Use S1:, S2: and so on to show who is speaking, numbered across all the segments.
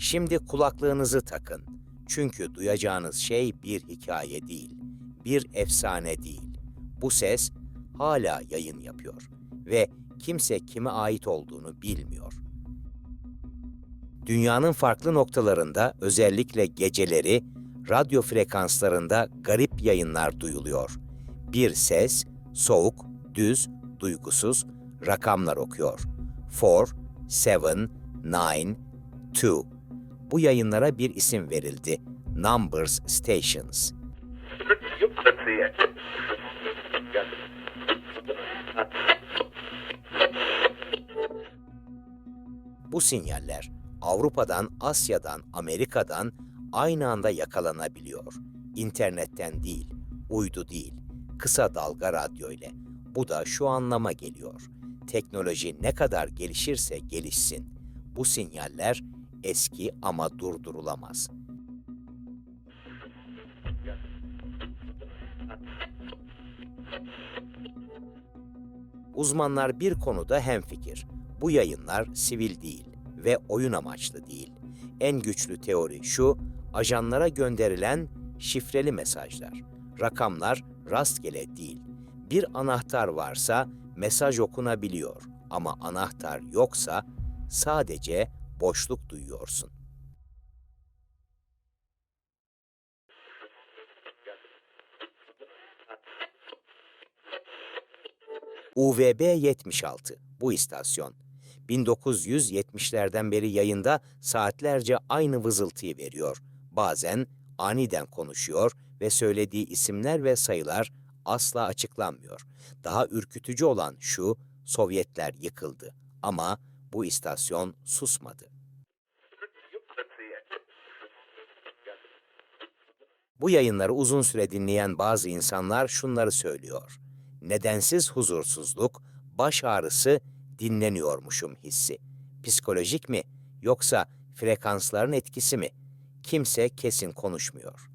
S1: Şimdi kulaklığınızı takın. Çünkü duyacağınız şey bir hikaye değil, bir efsane değil. Bu ses hala yayın yapıyor ve kimse kime ait olduğunu bilmiyor. Dünyanın farklı noktalarında özellikle geceleri radyo frekanslarında garip yayınlar duyuluyor. Bir ses, soğuk, düz, duygusuz rakamlar okuyor. 4, 7, 9, 2. Bu yayınlara bir isim verildi. Numbers Stations. Bu sinyaller Avrupa'dan, Asya'dan, Amerika'dan aynı anda yakalanabiliyor. İnternetten değil, uydu değil, kısa dalga radyo ile. Bu da şu anlama geliyor. Teknoloji ne kadar gelişirse gelişsin, bu sinyaller eski ama durdurulamaz. Uzmanlar bir konuda hemfikir. Bu yayınlar sivil değil ve oyun amaçlı değil. En güçlü teori şu, ajanlara gönderilen şifreli mesajlar. Rakamlar rastgele değil. Bir anahtar varsa mesaj okunabiliyor ama anahtar yoksa sadece boşluk duyuyorsun. UVB 76 bu istasyon. 1970'lerden beri yayında saatlerce aynı vızıltıyı veriyor. Bazen aniden konuşuyor ve söylediği isimler ve sayılar asla açıklanmıyor. Daha ürkütücü olan şu, Sovyetler yıkıldı ama bu istasyon susmadı. Bu yayınları uzun süre dinleyen bazı insanlar şunları söylüyor. Nedensiz huzursuzluk, baş ağrısı, dinleniyormuşum hissi. Psikolojik mi yoksa frekansların etkisi mi? Kimse kesin konuşmuyor.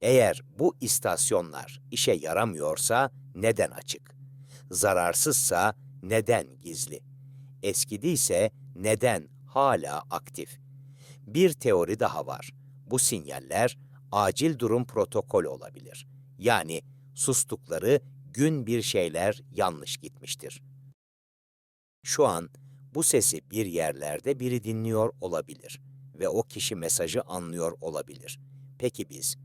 S1: Eğer bu istasyonlar işe yaramıyorsa neden açık? Zararsızsa neden gizli? Eskidiyse neden hala aktif? Bir teori daha var. Bu sinyaller acil durum protokolü olabilir. Yani sustukları gün bir şeyler yanlış gitmiştir. Şu an bu sesi bir yerlerde biri dinliyor olabilir ve o kişi mesajı anlıyor olabilir. Peki biz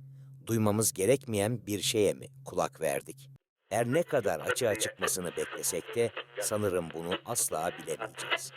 S1: duymamız gerekmeyen bir şeye mi kulak verdik? Her ne kadar açığa çıkmasını beklesek de sanırım bunu asla bilemeyeceğiz.